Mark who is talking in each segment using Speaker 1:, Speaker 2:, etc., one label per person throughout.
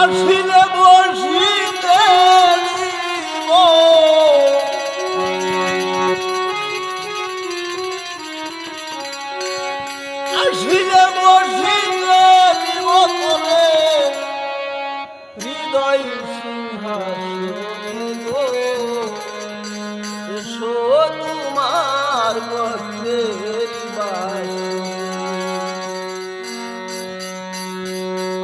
Speaker 1: আসিলে বসিতে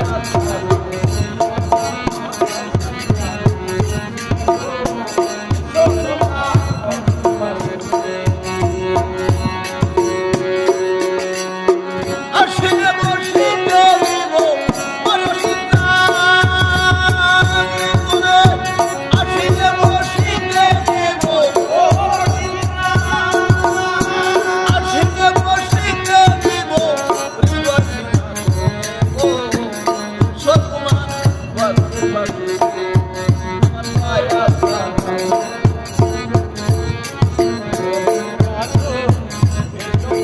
Speaker 1: Gracias.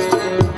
Speaker 1: Thank you.